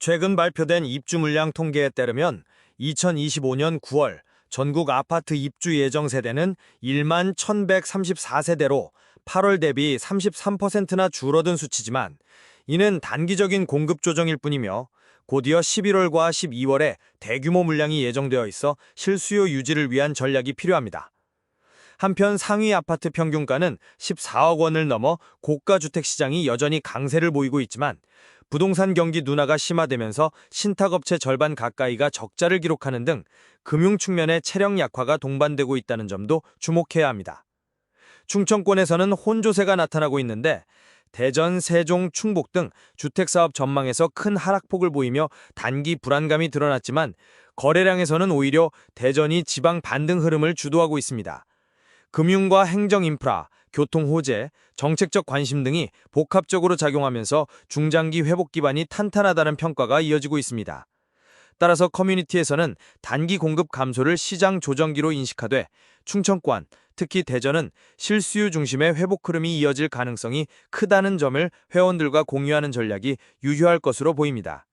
최근 발표된 입주 물량 통계에 따르면 2025년 9월 전국 아파트 입주 예정 세대는 1만 1134세대로 8월 대비 33%나 줄어든 수치지만 이는 단기적인 공급 조정일 뿐이며 곧이어 11월과 12월에 대규모 물량이 예정되어 있어 실수요 유지를 위한 전략이 필요합니다. 한편 상위 아파트 평균가는 14억 원을 넘어 고가 주택 시장이 여전히 강세를 보이고 있지만 부동산 경기 둔화가 심화되면서 신탁업체 절반 가까이가 적자를 기록하는 등 금융 측면의 체력 약화가 동반되고 있다는 점도 주목해야 합니다. 충청권에서는 혼조세가 나타나고 있는데 대전, 세종, 충북 등 주택사업 전망에서 큰 하락폭을 보이며 단기 불안감이 드러났지만 거래량에서는 오히려 대전이 지방 반등 흐름을 주도하고 있습니다. 금융과 행정 인프라, 교통 호재, 정책적 관심 등이 복합적으로 작용하면서 중장기 회복 기반이 탄탄하다는 평가가 이어지고 있습니다. 따라서 커뮤니티에서는 단기 공급 감소를 시장 조정기로 인식하되 충청권, 특히 대전은 실수요 중심의 회복 흐름이 이어질 가능성이 크다는 점을 회원들과 공유하는 전략이 유효할 것으로 보입니다.